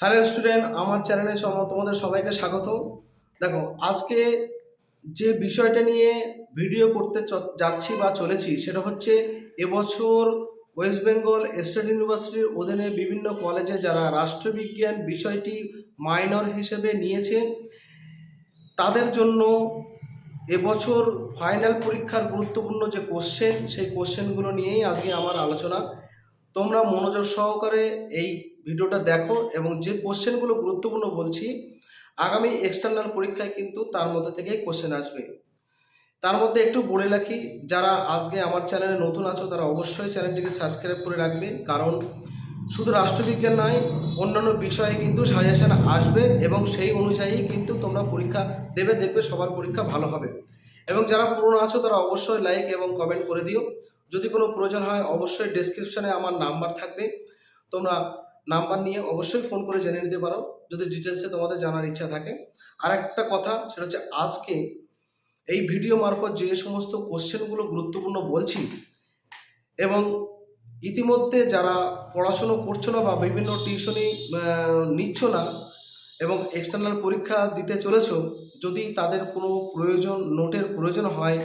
Hello student, আমার চ্যানেলে তোমাদের সবাইকে স্বাগত। দেখো, আজকে যে বিষয়টা নিয়ে ভিডিও করতে যাচ্ছি বা চলেছি, সেটা হচ্ছে এবছর ওয়েস্ট বেঙ্গল স্টেট ইউনিভার্সিটির অধীনে বিভিন্ন কলেজে যারা রাষ্ট্রবিজ্ঞান বিষয়টি মাইনর হিসেবে নিয়েছে, তাদের জন্য এবছর ফাইনাল পরীক্ষার গুরুত্বপূর্ণ যে কোশ্চেন সেই কোশ্চেনগুলো নিয়েই আজকে আমার আলোচনা। তোমরা মনোযোগ সহকারে এই ভিডিওটা দেখো এবং যে কোশ্চেনগুলো গুরুত্বপূর্ণ বলছি, আগামী এক্সটার্নাল পরীক্ষায় কিন্তু তার মধ্যে থেকেই কোশ্চেন আসবে। তার মধ্যে একটু বলে রাখি, যারা আজকে আমার চ্যানেলে নতুন আছো, তারা অবশ্যই চ্যানেলটিকে সাবস্ক্রাইব করে রাখবে, কারণ শুধু রাষ্ট্রবিজ্ঞান নয়, অন্যান্য বিষয়ে কিন্তু সাজেশন আসবে এবং সেই অনুযায়ী কিন্তু তোমরা পরীক্ষা দেবে, দেখবে সবার পরীক্ষা ভালো হবে। এবং যারা পুরনো আছো, তারা অবশ্যই লাইক এবং কমেন্ট করে দিও। যদি কোনো প্রয়োজন হয়, অবশ্যই ডেসক্রিপশনে আমার নাম্বার থাকবে। তোমরা নাম্বার নিয়ে অবশ্যই ফোন করে জেনে নিতে পারো। যদি ডিটেলসে তোমাদের জানার ইচ্ছা থাকে। আর একটা কথা, সেটা হচ্ছে আজকে এই ভিডিও মারফত যে সমস্ত কোশ্চেনগুলো গুরুত্বপূর্ণ বলছি এবং ইতিমধ্যে যারা পড়াশুনো করছ না বা বিভিন্ন টিউশনি নিচ্ছ না এবং এক্সটার্নাল পরীক্ষা দিতে চলেছ, যদি তাদের কোনো প্রয়োজন নোটের প্রয়োজন হয়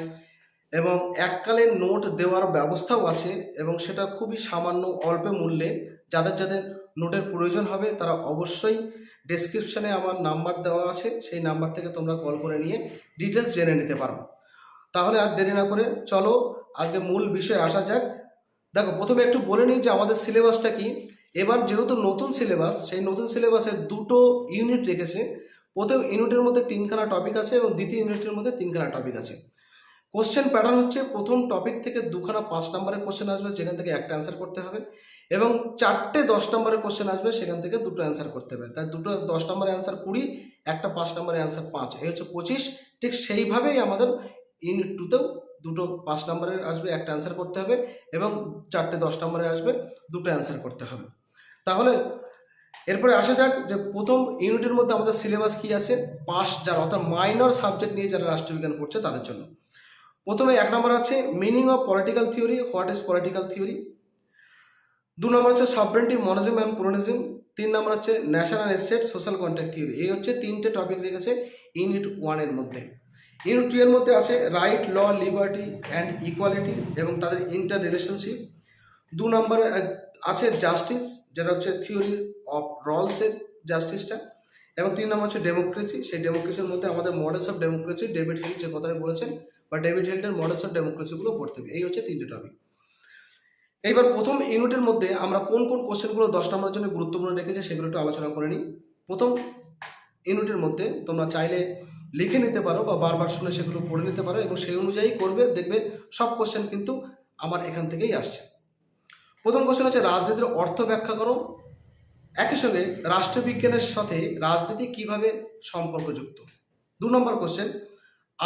এবং এককালীন নোট দেওয়ার ব্যবস্থাও আছে এবং সেটা খুবই সামান্য অল্প মূল্যে। যাদের যাদের নোটের প্রয়োজন হবে তারা অবশ্যই ডেসক্রিপশনে আমার নাম্বার দেওয়া আছে। সেই নাম্বার থেকে তোমরা কল করে নিয়ে ডিটেলস জেনে নিতে পারো। তাহলে আর দেরি না করে চলো আজকে মূল বিষয়ে আসা যাক। দেখো, প্রথমে একটু বলে নিই যে আমাদের সিলেবাসটা কি। এবার যেহেতু নতুন সিলেবাস সেই নতুন সিলেবাসে দুটো ইউনিট রেখেছে। প্রথম ইউনিটের মধ্যে তিনখানা টপিক আছে এবং দ্বিতীয় ইউনিটের মধ্যে তিনখানা টপিক আছে। কোশ্চেন প্যাটার্ন হচ্ছে প্রথম টপিক থেকে দুখানা পাঁচ নম্বরের কোশ্চেন আসবে, যেখান থেকে একটা অ্যান্সার করতে হবে এবং চারটে দশ নম্বরের কোশ্চেন আসবে, সেখান থেকে দুটো অ্যান্সার করতে হবে। তাই দুটো দশ নম্বরের অ্যান্সার কুড়ি, একটা পাঁচ নম্বরের অ্যান্সার পাঁচ, এই হচ্ছে পঁচিশ। ঠিক সেইভাবেই আমাদের ইউনিট টুতেও দুটো পাঁচ নম্বরের আসবে, একটা অ্যান্সার করতে হবে এবং চারটে দশ নম্বরে আসবে, দুটো অ্যান্সার করতে হবে। তাহলে এরপরে আসা যাক যে প্রথম ইউনিটের মধ্যে আমাদের সিলেবাস কি আছে পাস যারা, অর্থাৎ মাইনর সাবজেক্ট নিয়ে যারা রাষ্ট্রবিজ্ঞান পড়ছে তাদের জন্য। প্রথমে এক নম্বর আছে meaning of political theory what is political theory দু নম্বর হচ্ছে সবরেন্টি মনোজিম অ্যান্ড পুরোনিজম তিন নম্বর হচ্ছে national state social contact theory এই হচ্ছে তিনটে টপিক রেখেছে ইউনিট ওয়ানের মধ্যে। ইউনিট টু এর মধ্যে আছে right law liberty and equality এবং তাদের ইন্টার রিলেশনশিপ দু নম্বরে আছে জাস্টিস যেটা হচ্ছে থিওরি অফ রলসের জাস্টিসটা এবং তিন নম্বর হচ্ছে ডেমোক্রেসি সেই ডেমোক্রেসির মধ্যে আমাদের models of democracy David Held যে কথাটা বলেছেন বা ডেভিড হিল্ডের মডেলস অফ ডেমোক্রেসিগুলো পড়তে হবে। এই হচ্ছে তিনটে টপিক এইবার প্রথম ইউনিটের মধ্যে আমরা কোন কোন কোশ্চেনগুলো দশ নম্বরের জন্য গুরুত্বপূর্ণ রেখেছি সেগুলো একটু আলোচনা করে নিই। প্রথম ইউনিটের মধ্যে তোমরা চাইলে লিখে নিতে পারো বা বারবার শুনে সেগুলো পড়ে নিতে পারো এবং সেই অনুযায়ী করবে, দেখবে সব কোশ্চেন কিন্তু আমার এখান থেকেই আসছে। প্রথম কোশ্চেন হচ্ছে রাজনীতির অর্থ ব্যাখ্যা করো। একই সঙ্গে রাষ্ট্রবিজ্ঞানের সাথে রাজনীতি কীভাবে সম্পর্কযুক্ত? দু নম্বর কোশ্চেন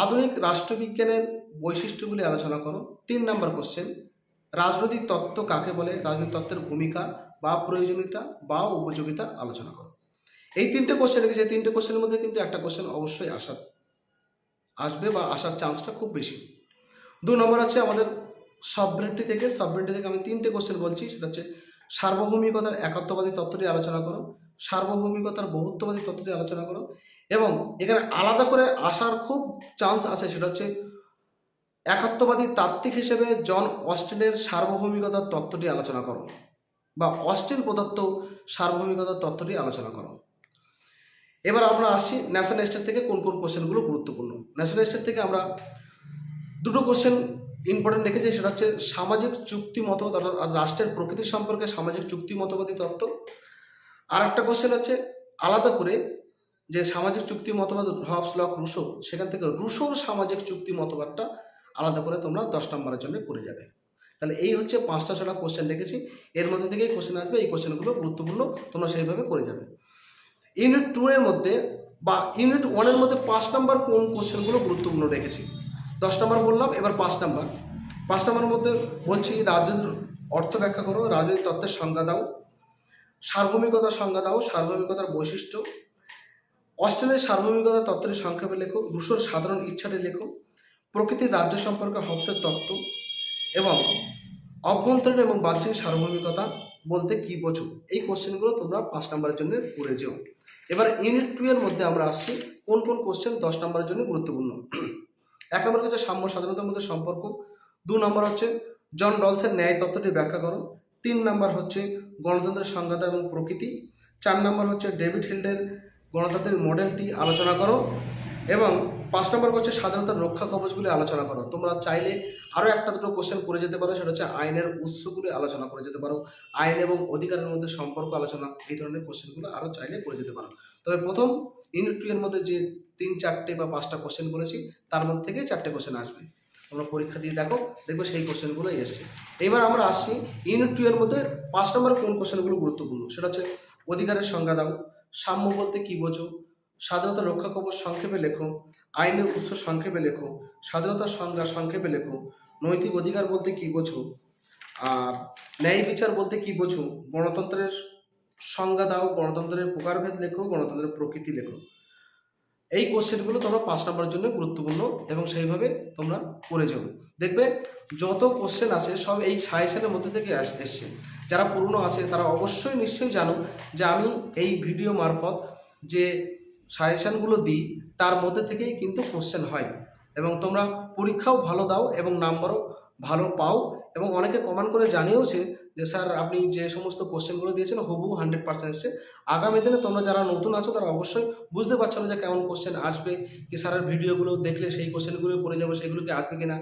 আধুনিক রাষ্ট্রবিজ্ঞানের বৈশিষ্ট্যগুলি আলোচনা করো। তিন নম্বর কোশ্চেন রাজনৈতিক তত্ত্ব কাকে বলে? রাজনৈতিক তত্ত্বের ভূমিকা বা প্রয়োজনীয়তা বা উপযোগিতা আলোচনা করো। এই তিনটে কোশ্চেন রেখেছে। তিনটে কোশ্চেনের মধ্যে কিন্তু একটা কোশ্চেন অবশ্যই আসার, আসবে বা আসার চান্সটা খুব বেশি। দু নম্বর হচ্ছে আমাদের সবরেন্টি থেকে। সবরেন্টি থেকে আমি তিনটে কোশ্চেন বলছি। সেটা হচ্ছে সার্বভৌমিকতার একাত্মবাদী তত্ত্বটি আলোচনা করো। সার্বভৌমিকতার বহুত্ববাদী তত্ত্বটি আলোচনা করো। এবং এখানে আলাদা করে আসার খুব চান্স আছে, সেটা হচ্ছে একাত্মবাদী তাত্ত্বিক হিসেবে জন অস্টিনের সার্বভৌমিকতার তত্ত্বটি আলোচনা করো বা অস্টিন প্রদত্ত সার্বভৌমিকতার তত্ত্বটি আলোচনা করো। এবার আমরা আসছি ন্যাশনাল স্টেট থেকে কোন কোন কোশ্চেনগুলো গুরুত্বপূর্ণ। ন্যাশনাল স্টেট থেকে আমরা দুটো কোশ্চেন ইম্পর্টেন্ট রেখেছি সেটা হচ্ছে সামাজিক চুক্তি মতবাদ অর্থাৎ রাষ্ট্রের প্রকৃতি সম্পর্কে সামাজিক চুক্তি মতবাদী তত্ত্ব। আর একটা কোশ্চেন হচ্ছে আলাদা করে যে সামাজিক চুক্তি মতবাদ হবস লক রুশো, সেখান থেকে রুশোর সামাজিক চুক্তি মতবাদটা আলাদা করে তোমরা দশ নম্বরের জন্য করে যাবে। তাহলে এই হচ্ছে পাঁচটা ছটা কোশ্চেন রেখেছি। এর মধ্যে থেকেই কোশ্চেন আসবে, এই কোশ্চেনগুলো গুরুত্বপূর্ণ, তোমরা সেইভাবে করে যাবে। ইউনিট টু এর মধ্যে বা ইউনিট ওয়ানের মধ্যে পাঁচ নাম্বার কোন কোশ্চেনগুলো গুরুত্বপূর্ণ রেখেছি? দশ নম্বর বললাম, এবার পাঁচ নাম্বার। পাঁচ নম্বরের মধ্যে বলছি, রাজনীতির অর্থ ব্যাখ্যা করো রাজনৈতিক তত্ত্বের সংজ্ঞা দাও। সার্বভৌমিকতার সংজ্ঞা দাও, সার্বভৌমিকতার বৈশিষ্ট্য অস্ট্রেলিয়ার সার্বভৌমিকতা তত্ত্বের সংক্ষেপে লেখো, রুশোর সাধারণ ইচ্ছাটি লেখো, প্রকৃতির রাজ্য সম্পর্কে হবসের তত্ত্ব এবং অভ্যন্তরীণ এবং বাহ্যিক সার্বভৌমিকতা বলতে কি বোঝো? এই কোশ্চেনগুলো তোমরা পাঁচ নম্বরের জন্য পড়ে যেও। এবার ইউনিট টু এর মধ্যে আমরা আসছি, কোন কোন কোশ্চেন দশ নম্বরের জন্য গুরুত্বপূর্ণ? এক নম্বর হচ্ছে সাম্য স্বাধীনতার মধ্যে সম্পর্ক, দু নম্বর হচ্ছে জন রলসের ন্যায় তত্ত্বটি ব্যাখ্যা করো, তিন নম্বর হচ্ছে গণতন্ত্রের সংজ্ঞাতা এবং প্রকৃতি, চার নম্বর হচ্ছে ডেভিড হিল্ডের গণতন্ত্রের মডেলটি আলোচনা করো এবং পাঁচ নম্বর হচ্ছে স্বাধীনতার রক্ষা কবচগুলি আলোচনা করো। তোমরা চাইলে আরও একটা দুটো কোশ্চেন করে যেতে পারো, সেটা হচ্ছে আইনের উৎসগুলি আলোচনা করে যেতে পারো। আইন এবং অধিকারের মধ্যে সম্পর্ক আলোচনা, এই ধরনের কোশ্চেনগুলো আরও চাইলে করে যেতে পারো। তবে প্রথম ইউনিট টু এর মধ্যে যে তিন, চারটে বা পাঁচটা কোশ্চেন বলেছি, তার মধ্যে থেকেই চারটে কোশ্চেন আসবে। তোমরা পরীক্ষা দিয়ে দেখো, দেখবে সেই কোশ্চেনগুলোই এসছে। এবার আমরা আসছি ইউনিট টু এর মধ্যে পাঁচ নম্বর কোন কোশ্চেনগুলো গুরুত্বপূর্ণ, সেটা হচ্ছে অধিকারের সংজ্ঞা দাও। সাম্য বলতে কি বোঝো? স্বাধীনতা রক্ষা কবচ সংক্ষেপে লেখো, আইনের উৎস সংক্ষেপে লেখো, স্বাধীনতার সংজ্ঞা সংক্ষেপে লেখো, নৈতিক অধিকার বলতে কি বোঝো? আর ন্যায় বিচার বলতে কি বোঝো? গণতন্ত্রের সংজ্ঞা দাও, গণতন্ত্রের প্রকারভেদ লেখো, গণতন্ত্রের প্রকৃতি লেখো। এই কোশ্চেনগুলো তোমরা পাঁচ নম্বরের জন্য গুরুত্বপূর্ণ এবং সেইভাবে তোমরা করে যাও। দেখবে, যত কোশ্চেন আছে সব এই সাজেশনের মধ্যে থেকে এসছে। যারা পুরনো আছে, তারা অবশ্যই নিশ্চয়ই জানো যে আমি এই ভিডিও মারফত যে সাজেশনগুলো দিই, তার মধ্যে থেকেই কিন্তু কোশ্চেন হয়। এবং তোমরা পরীক্ষাও ভালো দাও এবং নাম্বারও ভালো পাও। এবং অনেকে কমেন্ট করে জানিয়েওছে যে, স্যার, আপনি যে সমস্ত কোশ্চেনগুলো দিয়েছেন, হুবহু হান্ড্রেড পার্সেন্ট এসছে। আগামী দিনে তোমরা যারা নতুন আছো, তারা অবশ্যই বুঝতে পারছ না যে কেমন কোশ্চেন আসবে, কি স্যারের ভিডিওগুলো দেখলে সেই কোশ্চেনগুলো পড়ে যাব, সেগুলো কি আসবে কিনা?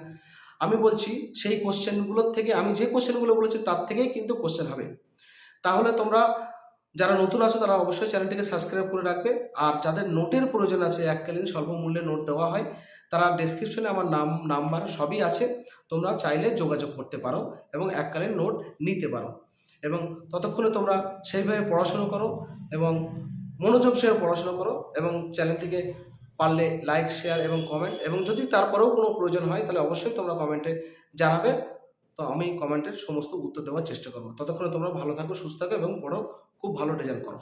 আমি বলছি সেই কোশ্চেনগুলোর থেকে, আমি যে কোশ্চেনগুলো বলেছি তার থেকেই কিন্তু কোশ্চেন হবে। তাহলে তোমরা যারা নতুন আছো তারা অবশ্যই চ্যানেলটিকে সাবস্ক্রাইব করে রাখবে। আর যাদের নোটের প্রয়োজন আছে এককালীন স্বল্পমূল্যে নোট দেওয়া হয়, তারা ডেসক্রিপশনে আমার নাম নাম্বার সবই আছে। তোমরা চাইলে যোগাযোগ করতে পারো এবং এককালীন নোট নিতে পারো। এবং ততক্ষণে তোমরা সেইভাবে পড়াশুনো করো এবং মনোযোগ সহ পড়াশুনো করো এবং চ্যানেলটিকে পারলে লাইক শেয়ার এবং কমেন্ট এবং যদি তারপরেও কোনো প্রয়োজন হয় তাহলে অবশ্যই তোমরা কমেন্টে জানাবে। তো আমি কমেন্টের সমস্ত উত্তর দেওয়ার চেষ্টা করব। ততক্ষণে তোমরা ভালো থাকো, সুস্থ থাকো এবং পড়ো, খুব ভালো রেজাল্ট করো।